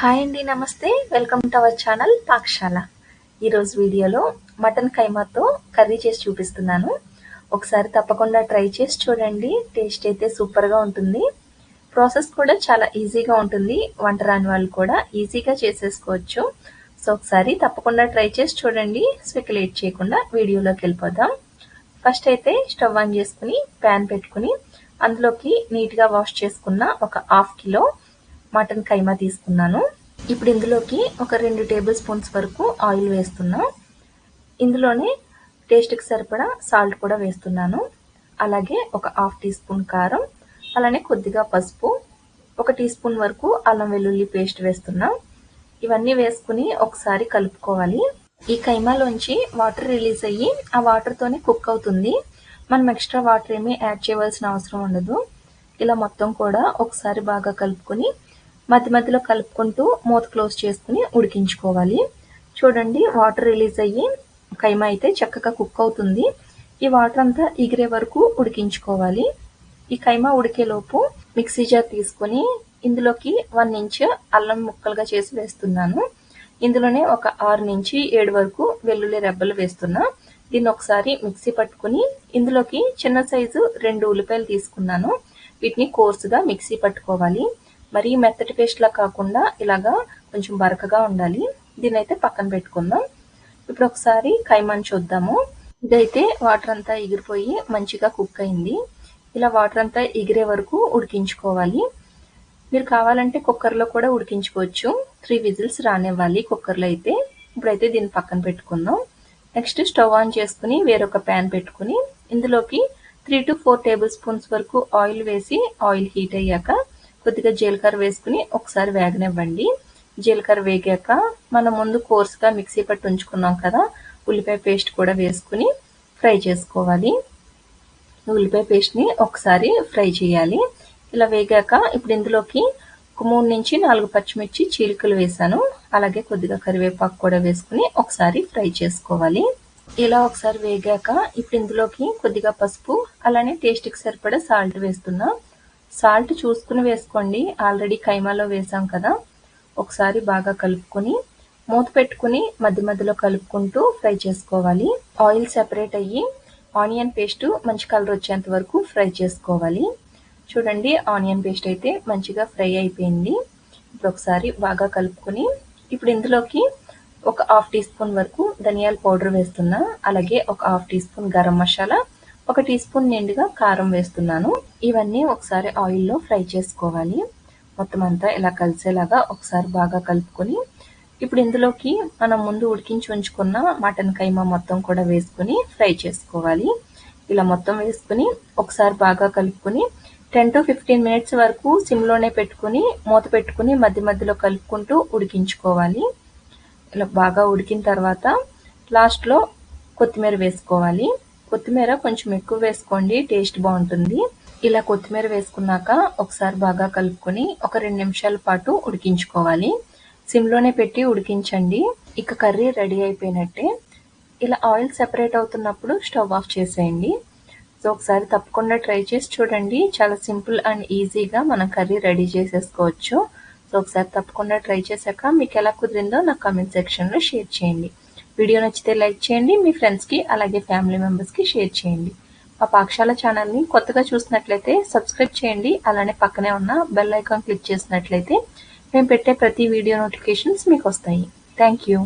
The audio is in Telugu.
హాయ్ అండి నమస్తే. Welcome to our channel Pakasala ఈరోజు వీడియోలో మటన్ కైమాతో కర్రీ చేసి చూపిస్తున్నాను. ఒకసారి తప్పకుండా ట్రై చేసి చూడండి. టేస్ట్ అయితే సూపర్గా ఉంటుంది. ప్రాసెస్ కూడా చాలా ఈజీగా ఉంటుంది. వంట రాని వాళ్ళు కూడా ఈజీగా చేసేసుకోవచ్చు. సో ఒకసారి తప్పకుండా ట్రై చేసి చూడండి. స్పెక్యులేట్ చేయకుండా వీడియోలోకి వెళ్ళిపోదాం. ఫస్ట్ అయితే స్టవ్ ఆన్ చేసుకుని ప్యాన్ పెట్టుకుని అందులోకి నీట్గా వాష్ చేసుకున్న ఒక హాఫ్ కిలో మటన్ కైమా తీసుకున్నాను. ఇప్పుడు ఇందులోకి ఒక రెండు టేబుల్ స్పూన్స్ వరకు ఆయిల్ వేస్తున్నా. ఇందులోనే టేస్ట్కి సరిపడా సాల్ట్ కూడా వేస్తున్నాను. అలాగే ఒక హాఫ్ టీ స్పూన్ కారం అలానే కొద్దిగా పసుపు ఒక టీ స్పూన్ వరకు అల్లం వెల్లుల్లి పేస్ట్ వేస్తున్నా. ఇవన్నీ వేసుకుని ఒకసారి కలుపుకోవాలి. ఈ కైమాలోంచి వాటర్ రిలీజ్ అయ్యి ఆ వాటర్తోనే కుక్ అవుతుంది. మనం ఎక్స్ట్రా వాటర్ ఏమీ యాడ్ చేయవలసిన అవసరం ఉండదు. ఇలా మొత్తం కూడా ఒకసారి బాగా కలుపుకొని మధ్య మధ్యలో కలుపుకుంటూ మూత క్లోజ్ చేసుకుని ఉడికించుకోవాలి. చూడండి వాటర్ రిలీజ్ అయ్యి కైమా అయితే చక్కగా కుక్ అవుతుంది. ఈ వాటర్ అంతా ఎగిరే వరకు ఉడికించుకోవాలి. ఈ కైమా ఉడికేలోపు మిక్సీ జార్ తీసుకొని ఇందులోకి వన్ ఇంచ్ అల్లం ముక్కలుగా చేసి వేస్తున్నాను. ఇందులోనే ఒక ఆరు నుంచి ఏడు వరకు వెల్లుల్లి రెబ్బలు వేస్తున్నా. దీన్ని ఒకసారి మిక్సీ పట్టుకుని ఇందులోకి చిన్న సైజు రెండు ఉల్లిపాయలు తీసుకున్నాను. వీటిని కోర్సుగా మిక్సీ పట్టుకోవాలి. మరీ మెత్తటి పేస్ట్లా కాకుండా ఇలాగా కొంచెం బరకగా ఉండాలి. దీని అయితే పక్కన పెట్టుకుందాం. ఇప్పుడు ఒకసారి కైమాన్ చూద్దాము. ఇదైతే వాటర్ అంతా ఎగిరిపోయి మంచిగా కుక్ అయింది. ఇలా వాటర్ అంతా ఎగిరే వరకు ఉడికించుకోవాలి. మీరు కావాలంటే కుక్కర్లో కూడా ఉడికించుకోవచ్చు. త్రీ విజిల్స్ రానివ్వాలి కుక్కర్లో అయితే. ఇప్పుడైతే దీన్ని పక్కన పెట్టుకుందాం. నెక్స్ట్ స్టవ్ ఆన్ చేసుకుని వేరొక ప్యాన్ పెట్టుకుని ఇందులోకి three to four tablespoons వరకు ఆయిల్ వేసి ఆయిల్ హీట్ అయ్యాక కొద్దిగా జీలకర్ర వేసుకుని ఒకసారి వేగనివ్వండి. జీలకర్ర వేగాక మనం ముందు కోర్సుగా మిక్సీ పట్టి ఉంచుకున్నాం కదా ఉల్లిపాయ పేస్ట్ కూడా వేసుకుని ఫ్రై చేసుకోవాలి. ఉల్లిపాయ పేస్ట్ని ఒకసారి ఫ్రై చేయాలి. ఇలా వేగాక ఇప్పుడు ఇందులోకి ఒక మూడు నుంచి నాలుగు పచ్చిమిర్చి చీలికలు వేసాను అలాగే కొద్దిగా కరివేపాకు కూడా వేసుకుని ఒకసారి ఫ్రై చేసుకోవాలి. ఇలా ఒకసారి వేగాక ఇప్పుడు ఇందులోకి కొద్దిగా పసుపు అలానే టేస్ట్కి సరిపడా సాల్ట్ వేస్తున్నా. సాల్ట్ చూసుకుని వేసుకోండి. ఆల్రెడీ కైమాలో వేసాం కదా. ఒకసారి బాగా కలుపుకొని మూత పెట్టుకుని మధ్య మధ్యలో కలుపుకుంటూ ఫ్రై చేసుకోవాలి. ఆయిల్ సెపరేట్ అయ్యి ఆనియన్ పేస్ట్ మంచి కలర్ వచ్చేంత వరకు ఫ్రై చేసుకోవాలి. చూడండి ఆనియన్ పేస్ట్ అయితే మంచిగా ఫ్రై అయిపోయింది. ఇప్పుడు ఒకసారి బాగా కలుపుకొని ఇప్పుడు ఇందులోకి ఒక హాఫ్ టీ స్పూన్ వరకు ధనియాల పౌడర్ వేస్తున్నా. అలాగే ఒక half teaspoon garam masala ఒక టీ స్పూన్ నిండుగా కారం వేస్తున్నాను. ఇవన్నీ ఒకసారి ఆయిల్లో ఫ్రై చేసుకోవాలి. మొత్తం అంతా ఇలా కలిసేలాగా ఒకసారి బాగా కలుపుకొని ఇప్పుడు ఇందులోకి మనం ముందు ఉడికించి ఉంచుకున్న మటన్ కైమా మొత్తం కూడా వేసుకుని ఫ్రై చేసుకోవాలి. ఇలా మొత్తం వేసుకుని ఒకసారి బాగా కలుపుకొని టెన్ టు ఫిఫ్టీన్ మినిట్స్ వరకు సిమ్లోనే పెట్టుకుని మూత పెట్టుకుని మధ్య మధ్యలో కలుపుకుంటూ ఉడికించుకోవాలి. ఇలా బాగా ఉడికిన తర్వాత లాస్ట్లో కొత్తిమీర వేసుకోవాలి. కొత్తిమీర కొంచెం ఎక్కువ వేసుకోండి టేస్ట్ బాగుంటుంది. ఇలా కొత్తిమీర వేసుకున్నాక ఒకసారి బాగా కలుపుకొని ఒక రెండు నిమిషాల పాటు ఉడికించుకోవాలి. సిమ్లోనే పెట్టి ఉడికించండి. ఇక కర్రీ రెడీ అయిపోయినట్టే. ఇలా ఆయిల్ సెపరేట్ అవుతున్నప్పుడు స్టవ్ ఆఫ్ చేసేయండి. సో ఒకసారి తప్పకుండా ట్రై చేసి చూడండి. చాలా సింపుల్ అండ్ ఈజీగా మనం కర్రీ రెడీ చేసేసుకోవచ్చు. సో ఒకసారి తప్పకుండా ట్రై చేశాక మీకు ఎలా కుదిరిందో నాకు కామెంట్ సెక్షన్లో షేర్ చేయండి. వీడియో నచ్చితే లైక్ చేయండి మీ ఫ్రెండ్స్కి అలాగే ఫ్యామిలీ మెంబర్స్కి షేర్ చేయండి. మా పాఠశాల ఛానల్ని కొత్తగా చూసినట్లయితే సబ్స్క్రైబ్ చేయండి అలానే పక్కనే ఉన్న బెల్ ఐకాన్ క్లిక్ చేసినట్లయితే మేము పెట్టే ప్రతి వీడియో నోటిఫికేషన్స్ మీకు వస్తాయి. Thank you.